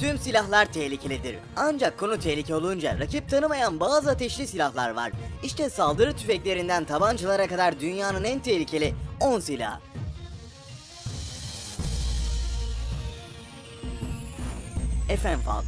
Tüm silahlar tehlikelidir. Ancak konu tehlike olunca rakip tanımayan bazı ateşli silahlar var. İşte saldırı tüfeklerinden tabancalara kadar dünyanın en tehlikeli 10 silahı. Effenfal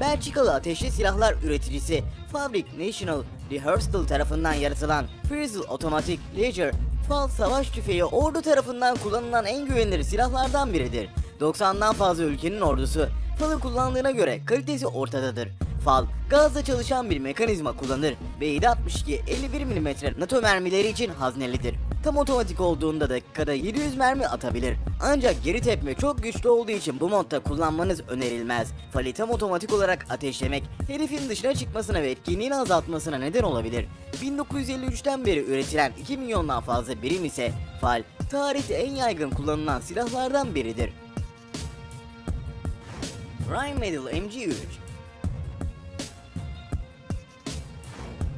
Belçikalı ateşli silahlar üreticisi Fabric National Rehearsal tarafından yaratılan Frizzle Automatic Laser Fal savaş tüfeği ordu tarafından kullanılan en güvenilir silahlardan biridir. 90'dan fazla ülkenin ordusu Fal'ı kullandığına göre kalitesi ortadadır. Fal, gazla çalışan bir mekanizma kullanır ve 7.62 51 mm NATO mermileri için haznelidir. Tam otomatik olduğunda dakikada 700 mermi atabilir. Ancak geri tepme çok güçlü olduğu için bu modda kullanmanız önerilmez. Fal'i tam otomatik olarak ateşlemek, herifin dışına çıkmasına ve etkinliğini azaltmasına neden olabilir. 1953'ten beri üretilen 2 milyondan fazla birim ise Fal, tarihte en yaygın kullanılan silahlardan biridir. Rheinmetall MG3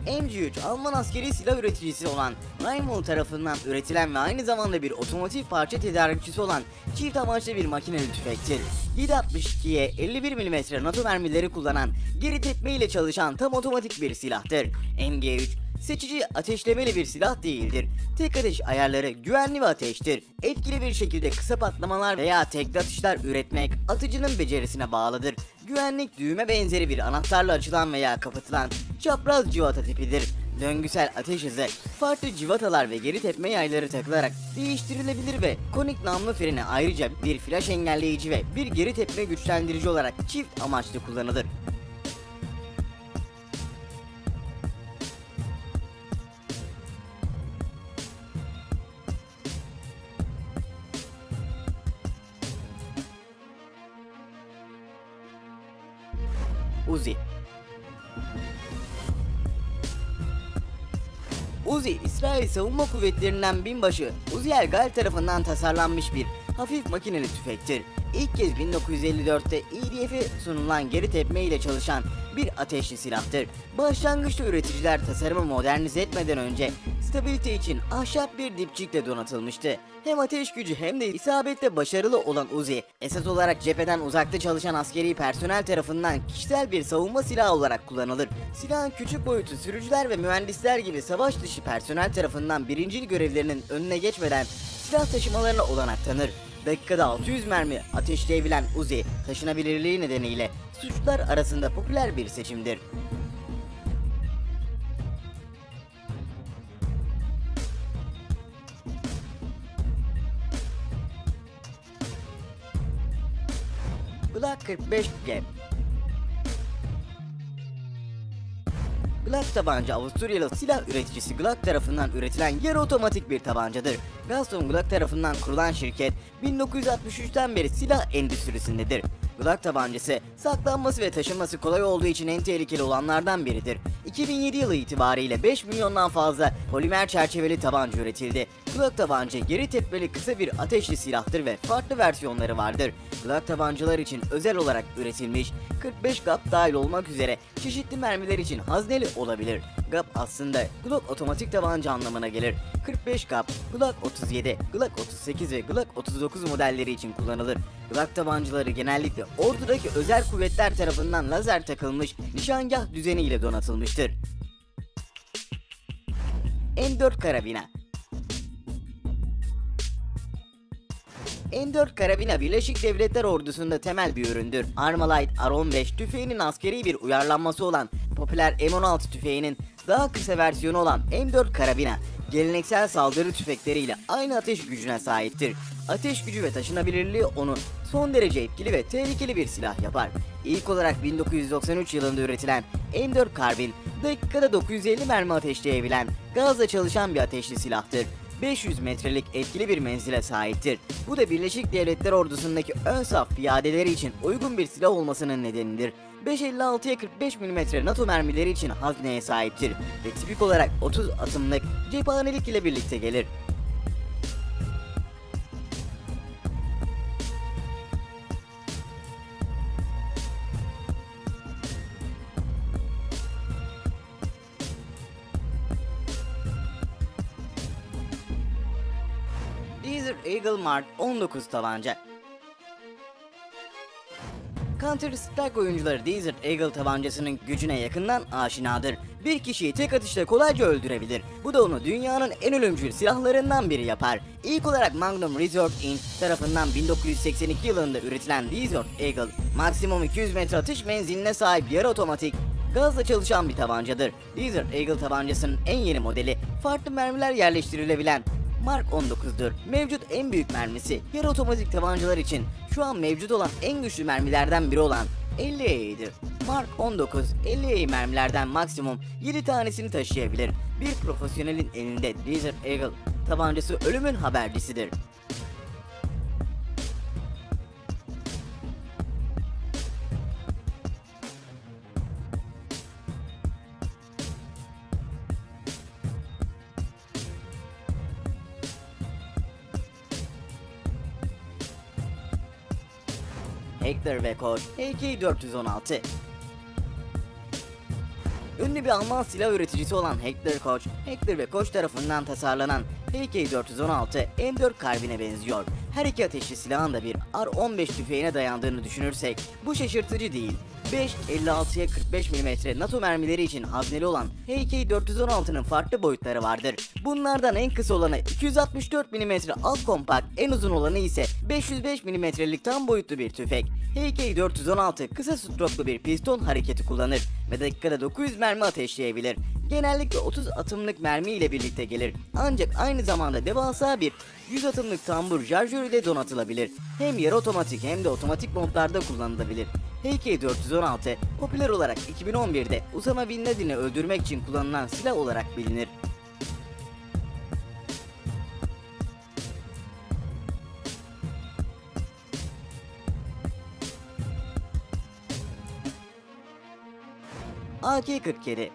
MG3 Alman askeri silah üreticisi olan Rheinmetall tarafından üretilen ve aynı zamanda bir otomotiv parça tedarikçisi olan çift amaçlı bir makineli tüfektir. 7.62'ye 51 mm NATO mermileri kullanan geri tepme ile çalışan tam otomatik bir silahtır. MG3 seçici ateşlemeli bir silah değildir. Tek ateş ayarları güvenli ve ateştir. Etkili bir şekilde kısa patlamalar veya tekli atışlar üretmek atıcının becerisine bağlıdır. Güvenlik düğme benzeri bir anahtarla açılan veya kapatılan çapraz civata tipidir. Döngüsel ateş hızı, farklı civatalar ve geri tepme yayları takılarak değiştirilebilir ve konik namlu freni ayrıca bir flash engelleyici ve bir geri tepme güçlendirici olarak çift amaçlı kullanılır. Uzi Uzi, İsrail Savunma Kuvvetleri'nden binbaşı Uziel Gal tarafından tasarlanmış bir hafif makineli tüfektir. İlk kez 1954'te EDF'e sunulan geri tepme ile çalışan bir ateşli silahtır. Başlangıçta üreticiler tasarımı modernize etmeden önce stabilite için ahşap bir dipçikle donatılmıştı. Hem ateş gücü hem de isabette başarılı olan Uzi, esas olarak cepheden uzakta çalışan askeri personel tarafından kişisel bir savunma silahı olarak kullanılır. Silahın küçük boyutu sürücüler ve mühendisler gibi savaş dışı personel tarafından birincil görevlerinin önüne geçmeden silah taşımalarına olanak tanır. Dakikada 600 mermi ateşleyebilen Uzi, taşınabilirliği nedeniyle suçlular arasında popüler bir seçimdir. Glock 45 Gap Glock tabanca Avusturyalı silah üreticisi Glock tarafından üretilen yarı otomatik bir tabancadır. Gaston Glock tarafından kurulan şirket 1963'ten beri silah endüstrisindedir. Glock tabancası saklanması ve taşınması kolay olduğu için en tehlikeli olanlardan biridir. 2007 yılı itibariyle 5 milyondan fazla polimer çerçeveli tabanca üretildi. Glock tabanca geri tepmeli kısa bir ateşli silahtır ve farklı versiyonları vardır. Glock tabancalar için özel olarak üretilmiş 45 GAP dahil olmak üzere çeşitli mermiler için hazneli olabilir. GAP aslında Glock otomatik tabanca anlamına gelir. 45 GAP, Glock 37, Glock 38 ve Glock 39 modelleri için kullanılır. Glock tabancaları genellikle ordudaki özel kuvvetler tarafından lazer takılmış nişangah düzeniyle donatılmıştır. M4 karabina M4 karabina Birleşik Devletler Ordusu'nda temel bir üründür. Armalite R15 tüfeğinin askeri bir uyarlanması olan popüler M16 tüfeğinin daha kısa versiyonu olan M4 karabina geleneksel saldırı tüfekleriyle aynı ateş gücüne sahiptir. Ateş gücü ve taşınabilirliği onu son derece etkili ve tehlikeli bir silah yapar. İlk olarak 1993 yılında üretilen M4 karbin dakikada 950 mermi ateşleyebilen gazla çalışan bir ateşli silahtır. 500 metrelik etkili bir menzile sahiptir. Bu da Birleşik Devletler Ordusu'ndaki ön saf piyadeleri için uygun bir silah olmasının nedenidir. 5.56'ya 45 mm NATO mermileri için hazneye sahiptir ve tipik olarak 30 atımlık cephanelik ile birlikte gelir. Desert Eagle Mark 19 tabanca. Counter Strike oyuncuları Desert Eagle tabancasının gücüne yakından aşinadır. Bir kişiyi tek atışla kolayca öldürebilir. Bu da onu dünyanın en ölümcül silahlarından biri yapar. İlk olarak Magnum Resort Inc. tarafından 1982 yılında üretilen Desert Eagle, maksimum 200 metre atış menziline sahip yarı otomatik, gazla çalışan bir tabancadır. Desert Eagle tabancasının en yeni modeli, farklı mermiler yerleştirilebilen Mark 19'dur. Mevcut en büyük mermisi yarı otomatik tabancalar için şu an mevcut olan en güçlü mermilerden biri olan 50E'dir. Mark 19 50E mermilerden maksimum 7 tanesini taşıyabilir. Bir profesyonelin elinde Desert Eagle tabancası ölümün habercisidir. Hector ve Koch HK416 Ünlü bir Alman silah üreticisi olan Hector Koch, Hector ve Koch tarafından tasarlanan HK416 M4 karbine benziyor. Her iki ateşli silahın da bir R-15 tüfeğine dayandığını düşünürsek bu şaşırtıcı değil. 5.56'ya 45 mm NATO mermileri için hazneli olan HK416'nın farklı boyutları vardır. Bunlardan en kısa olanı 264 mm alt kompakt, en uzun olanı ise 505 mm'lik tam boyutlu bir tüfek. HK416 kısa stroklu bir piston hareketi kullanır ve dakikada 900 mermi ateşleyebilir. Genellikle 30 atımlık mermi ile birlikte gelir. Ancak aynı zamanda devasa bir 100 atımlık tambur şarjör ile donatılabilir. Hem yarı otomatik hem de otomatik modlarda kullanılabilir. HK416 popüler olarak 2011'de Usama Bin Laden'i öldürmek için kullanılan silah olarak bilinir. AK-47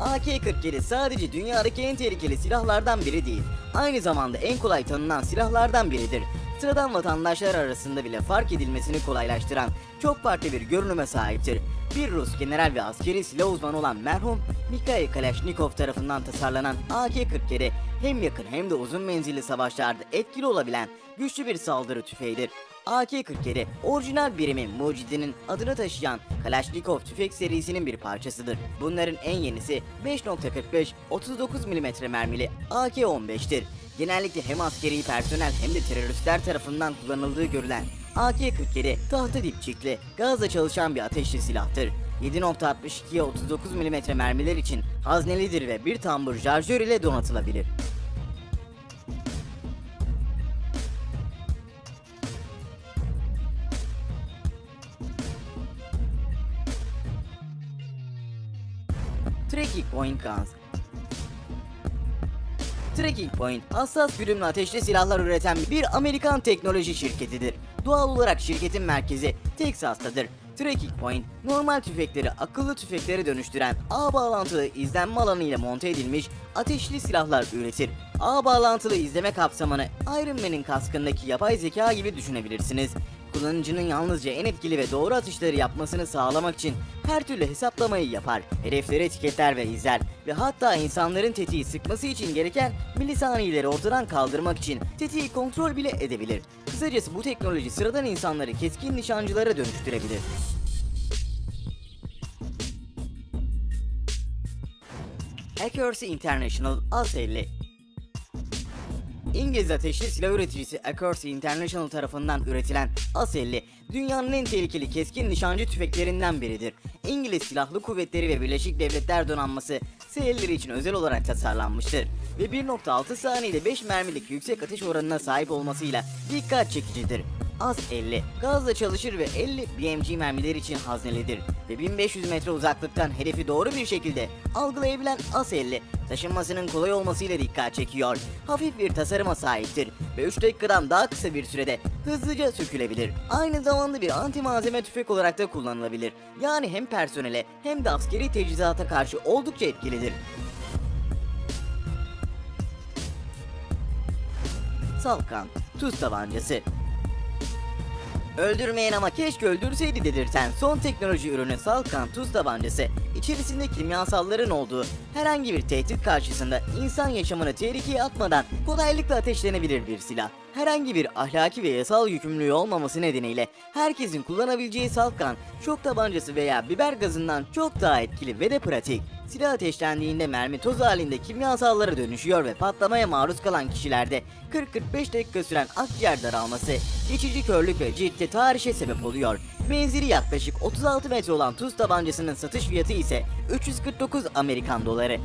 AK-47 sadece dünyadaki en tehlikeli silahlardan biri değil, aynı zamanda en kolay tanınan silahlardan biridir. Sıradan vatandaşlar arasında bile fark edilmesini kolaylaştıran çok farklı bir görünüme sahiptir. Bir Rus general ve askeri silah uzmanı olan merhum Mikhail Kalashnikov tarafından tasarlanan AK-47 hem yakın hem de uzun menzilli savaşlarda etkili olabilen güçlü bir saldırı tüfeğidir. AK-47 orijinal birimin mucidinin adını taşıyan Kalashnikov tüfek serisinin bir parçasıdır. Bunların en yenisi 5.45 39 mm mermili AK-15'tir. Genellikle hem askeri personel hem de teröristler tarafından kullanıldığı görülen AK-47 tahta dipçikli, gazla çalışan bir ateşli silahtır. 7.62'ye 39 mm mermiler için haznelidir ve bir tambur şarjör ile donatılabilir. Tracking Point Guns Tracking Point, hassas güdümlü ateşli silahlar üreten bir Amerikan teknoloji şirketidir. Doğal olarak şirketin merkezi Texas'tadır. Tracking Point, normal tüfekleri akıllı tüfeklere dönüştüren ağ bağlantılı izlenme alanı ile monte edilmiş ateşli silahlar üretir. Ağ bağlantılı izleme kapsamını Iron Man'in kaskındaki yapay zeka gibi düşünebilirsiniz. Kullanıcının yalnızca en etkili ve doğru atışları yapmasını sağlamak için her türlü hesaplamayı yapar, hedefleri etiketler ve izler ve hatta insanların tetiği sıkması için gereken milisaniyeleri ortadan kaldırmak için tetiği kontrol bile edebilir. Kısacası bu teknoloji sıradan insanları keskin nişancılara dönüştürebilir. Accuracy International AS50 İngiliz ateşli silah üreticisi Accuracy International tarafından üretilen AS-50, dünyanın en tehlikeli keskin nişancı tüfeklerinden biridir. İngiliz Silahlı Kuvvetleri ve Birleşik Devletler Donanması S-50'leri için özel olarak tasarlanmıştır ve 1.6 saniyede 5 mermilik yüksek atış oranına sahip olmasıyla dikkat çekicidir. AS-50 gazla çalışır ve 50 BMG mermileri için haznelidir ve 1500 metre uzaklıktan hedefi doğru bir şekilde algılayabilen AS-50 taşınmasının kolay olmasıyla dikkat çekiyor. Hafif bir tasarıma sahiptir ve 3 dakikadan daha kısa bir sürede hızlıca sökülebilir. Aynı zamanda bir anti malzeme tüfek olarak da kullanılabilir. Yani hem personele hem de askeri teçhizata karşı oldukça etkilidir. Salkan, tuz tabancası. Öldürmeyen ama keşke öldürseydi dedirten son teknoloji ürünü Salkan tuz tabancası içerisinde kimyasalların olduğu herhangi bir tehdit karşısında insan yaşamını tehlikeye atmadan kolaylıkla ateşlenebilir bir silah. Herhangi bir ahlaki ve yasal yükümlülüğü olmaması nedeniyle herkesin kullanabileceği Salkan şok tabancası veya biber gazından çok daha etkili ve de pratik. Silah ateşlendiğinde mermi toz halinde kimyasallara dönüşüyor ve patlamaya maruz kalan kişilerde 40-45 dakika süren akciğer daralması, geçici körlük ve ciltte tahrişe sebep oluyor. Menzili yaklaşık 36 metre olan tuz tabancasının satış fiyatı ise 349 Amerikan doları.